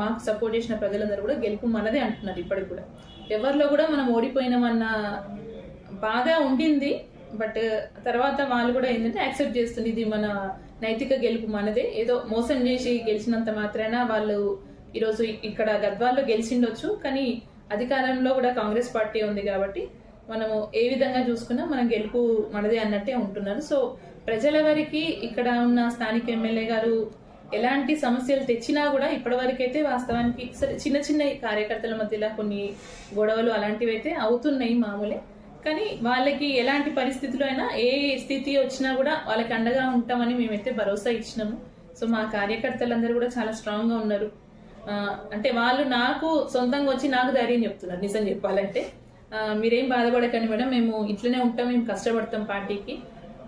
మాకు సపోర్ట్ చేసిన ప్రజలందరూ కూడా గెలుపు మనదే అంటున్నారు ఇప్పటికి కూడా. ఎవరిలో కూడా మనం ఓడిపోయినామన్న బాధ ఉండింది బట్ తర్వాత వాళ్ళు కూడా ఏంటంటే యాక్సెప్ట్ చేస్తుంది ఇది మన నైతిక గెలుపు మనదే. ఏదో మోసం చేసి గెలిచినంత మాత్రాన వాళ్ళు ఈరోజు ఇక్కడ గద్వాల్లో గెలిచిండొచ్చు కానీ అధికారంలో కూడా కాంగ్రెస్ పార్టీ ఉంది కాబట్టి మనము ఏ విధంగా చూసుకున్నా మనం గెలుపు మనదే అన్నట్టే ఉంటున్నారు. సో ప్రజల వరకు ఇక్కడ ఉన్న స్థానిక ఎమ్మెల్యే గారు ఎలాంటి సమస్యలు తెచ్చినా కూడా ఇప్పటివరకైతే వాస్తవానికి సరే చిన్న చిన్న కార్యకర్తల మధ్యలో కొన్ని గొడవలు అలాంటివి అయితే అవుతున్నాయి మామూలే. కానీ వాళ్ళకి ఎలాంటి పరిస్థితులు అయినా ఏ స్థితి వచ్చినా కూడా వాళ్ళకి అండగా ఉంటామని మేమైతే భరోసా ఇచ్చినాము. సో మా కార్యకర్తలందరూ కూడా చాలా స్ట్రాంగ్గా ఉన్నారు. అంటే వాళ్ళు నాకు సొంతంగా వచ్చి నాకు ధైర్యం చెప్తున్నారు నిజం చెప్పాలంటే. మీరేం బాధపడకండి మేడం మేము ఇట్లనే ఉంటాం మేము కష్టపడతాం పార్టీకి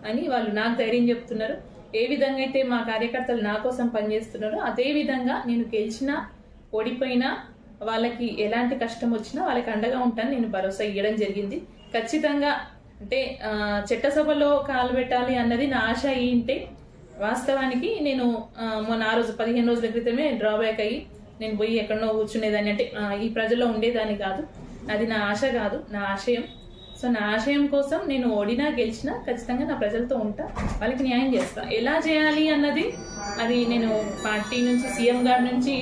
అని వాళ్ళు నాకు ధైర్యం చెప్తున్నారు. ఏ విధంగా అయితే మా కార్యకర్తలు నా కోసం పనిచేస్తున్నారో అదే విధంగా నేను గెలిచినా ఓడిపోయినా వాళ్ళకి ఎలాంటి కష్టం వచ్చినా వాళ్ళకి అండగా ఉంటాను నేను భరోసా ఇవ్వడం జరిగింది. ఖచ్చితంగా అంటే చట్టసభలో కాలు పెట్టాలి అన్నది నా ఆశ ఏంటి వాస్తవానికి నేను మొన్న ఆ రోజు పదిహేను రోజుల క్రితమే డ్రాబ్యాక్ అయ్యి నేను పోయి ఎక్కడనో కూర్చునేదాన్ని. అంటే ఈ ప్రజల్లో ఉండేదాన్ని కాదు. అది నా ఆశ కాదు నా ఆశయం. సో నా ఆశయం కోసం నేను ఓడినా గెలిచినా ఖచ్చితంగా నా ప్రజలతో ఉంటా. వాళ్ళకి న్యాయం చేస్తా. ఎలా చేయాలి అన్నది అది నేను పార్టీ నుంచి సీఎం గారి నుంచి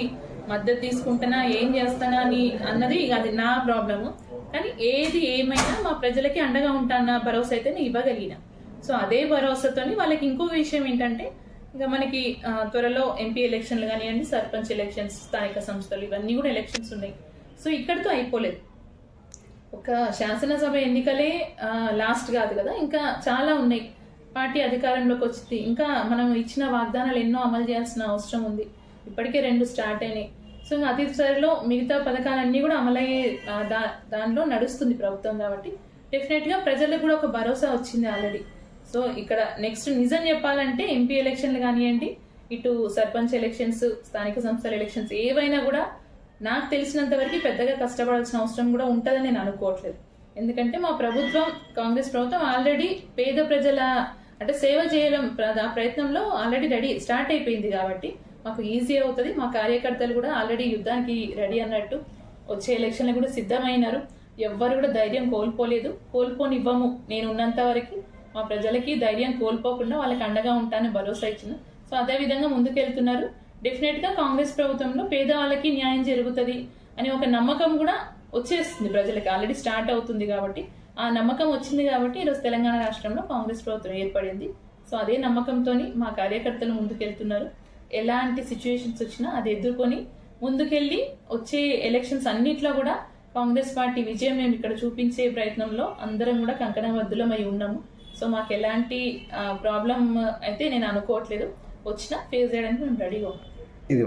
మద్దతు తీసుకుంటున్నా ఏం చేస్తానా అని అన్నది ఇక అది నా ప్రాబ్లము కానీ ఏది ఏమైనా మా ప్రజలకి అండగా ఉంటాన్న భరోసా అయితే నేను ఇవ్వగలిగిన. సో అదే భరోసాతోని వాళ్ళకి ఇంకో విషయం ఏంటంటే ఇంకా మనకి త్వరలో ఎంపీ ఎలక్షన్లు కానివ్వండి సర్పంచ్ ఎలక్షన్స్ స్థానిక సంస్థలు ఇవన్నీ కూడా ఎలక్షన్స్ ఉన్నాయి. సో ఇక్కడితో అయిపోలేదు. ఒక శాసనసభ ఎన్నికలే లాస్ట్ కాదు కదా. ఇంకా చాలా ఉన్నాయి. పార్టీ అధికారంలోకి వచ్చింది. ఇంకా మనం ఇచ్చిన వాగ్దానాలు ఎన్నో అమలు చేయాల్సిన అవసరం ఉంది. ఇప్పటికే రెండు స్టార్ట్ అయినాయి. సో ఇంకా అతి త్వరలో మిగతా పథకాలన్నీ కూడా అమలయ్యే దా దానిలో నడుస్తుంది ప్రభుత్వం కాబట్టి. డెఫినెట్గా ప్రజలకు కూడా ఒక భరోసా వచ్చింది ఆల్రెడీ సో ఇక్కడ నెక్స్ట్ నిజం చెప్పాలంటే ఎంపీ ఎలక్షన్లు కానివ్వండి ఇటు సర్పంచ్ ఎలక్షన్స్ స్థానిక సంస్థల ఎలక్షన్స్ ఏవైనా కూడా నాకు తెలిసినంత వరకు పెద్దగా కష్టపడాల్సిన అవసరం కూడా ఉంటుందని నేను అనుకోవట్లేదు. ఎందుకంటే మా ప్రభుత్వం కాంగ్రెస్ ప్రభుత్వం ఆల్రెడీ పేద ప్రజల అంటే సేవ చేయడం ఆ ప్రయత్నంలో ఆల్రెడీ రెడీ స్టార్ట్ అయిపోయింది కాబట్టి మాకు ఈజీ అవుతుంది. మా కార్యకర్తలు కూడా ఆల్రెడీ యుద్ధానికి రెడీ అన్నట్టు వచ్చే ఎలక్షన్లు కూడా సిద్ధమైనారు. ఎవ్వరు కూడా ధైర్యం కోల్పోలేదు. కోల్పోనివ్వము. నేను ఉన్నంత వరకు మా ప్రజలకి ధైర్యం కోల్పోకుండా వాళ్ళకి అండగా ఉంటానని భరోసా ఇచ్చిన. సో అదే విధంగా ముందుకెళ్తున్నారు. డెఫినెట్గా కాంగ్రెస్ ప్రభుత్వంలో పేదవాళ్ళకి న్యాయం జరుగుతుంది అని ఒక నమ్మకం కూడా వచ్చేస్తుంది ప్రజలకి. ఆల్రెడీ స్టార్ట్ అవుతుంది కాబట్టి ఆ నమ్మకం వచ్చింది కాబట్టి ఈరోజు తెలంగాణ రాష్ట్రంలో కాంగ్రెస్ ప్రభుత్వం ఏర్పడింది. సో అదే నమ్మకంతో మా కార్యకర్తలు ముందుకెళ్తున్నారు. ఎలాంటి సిచ్యువేషన్స్ వచ్చినా అది ఎదుర్కొని ముందుకెళ్ళి వచ్చే ఎలక్షన్స్ అన్నిట్లో కూడా కాంగ్రెస్ పార్టీ విజయం మేము ఇక్కడ చూపించే ప్రయత్నంలో అందరం కూడా కంకణబద్దులమై ఉన్నాము. సో మాకు ఎలాంటి ప్రాబ్లం అయితే నేను అనుకోవట్లేదు. వచ్చినా ఫేస్ చేయడానికి మేము రెడీగా ఉన్నాం. ఇది.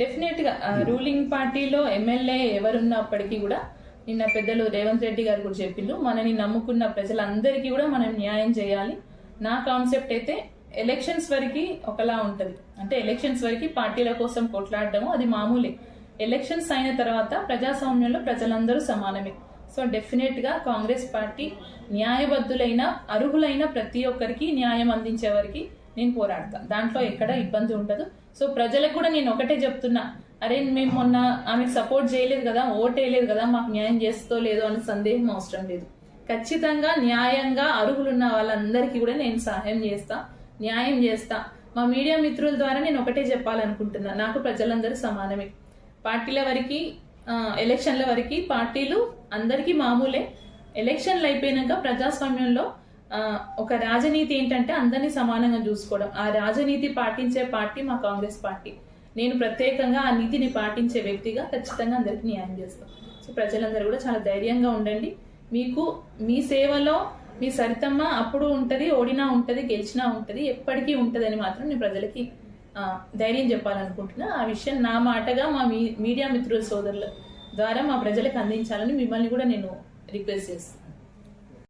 డెఫినెట్గా రూలింగ్ పార్టీలో ఎమ్మెల్యే ఎవరున్నప్పటికీ కూడా నిన్న పెద్దలు రేవంత్ రెడ్డి గారు కూడా చెప్పిండ్రు మనని నమ్ముకున్న ప్రజలందరికీ కూడా మనం న్యాయం చేయాలి. నా కాన్సెప్ట్ అయితే ఎలక్షన్స్ వరకు ఒకలా ఉంటది. అంటే ఎలక్షన్స్ వరకు పార్టీల కోసం కొట్లాడడము అది మామూలే. ఎలక్షన్స్ అయిన తర్వాత ప్రజాస్వామ్యంలో ప్రజలందరూ సమానమే. సో డెఫినెట్గా కాంగ్రెస్ పార్టీ న్యాయబద్ధులైన అర్హులైన ప్రతి ఒక్కరికి న్యాయం అందించే వరకు నేను పోరాడతా. దాంట్లో ఎక్కడ ఇబ్బంది ఉండదు. సో ప్రజలకు కూడా నేను ఒకటే చెప్తున్నా. అరే మేము మొన్న ఆమెకు సపోర్ట్ చేయలేదు కదా ఓట్ వేయలేదు కదా మాకు న్యాయం చేస్తో లేదో అనే సందేహం అవసరం లేదు. ఖచ్చితంగా న్యాయంగా అర్హులున్న వాళ్ళందరికీ కూడా నేను సహాయం చేస్తా న్యాయం చేస్తా. మా మీడియా మిత్రుల ద్వారా నేను ఒకటే చెప్పాలనుకుంటున్నా. నాకు ప్రజలందరూ సమానమే. పార్టీల వరకు ఎలక్షన్ల వరకు పార్టీలు అందరికీ మామూలే. ఎలక్షన్లు అయిపోయినాక ప్రజాస్వామ్యంలో ఒక రాజనీతి ఏంటంటే అందరినీ సమానంగా చూసుకోవడం. ఆ రాజనీతి పాటించే పార్టీ మా కాంగ్రెస్ పార్టీ. నేను ప్రత్యేకంగా ఆ నీతిని పాటించే వ్యక్తిగా ఖచ్చితంగా అందరికీ న్యాయం చేస్తాను. సో ప్రజలందరూ కూడా చాలా ధైర్యంగా ఉండండి. మీకు మీ సేవలో మీ సరితమ్మ అప్పుడు ఉంటది ఓడినా ఉంటది గెలిచినా ఉంటది ఎప్పటికీ ఉంటదని మాత్రం నేను ప్రజలకి ధైర్యం చెప్పాలనుకుంటున్నా. ఆ విషయం నా మాటగా మా మీ- మీడియా మిత్రుల సోదరుల ద్వారా మా ప్రజలకు అందించాలని మిమ్మల్ని కూడా నేను రిక్వెస్ట్ చేస్తాను.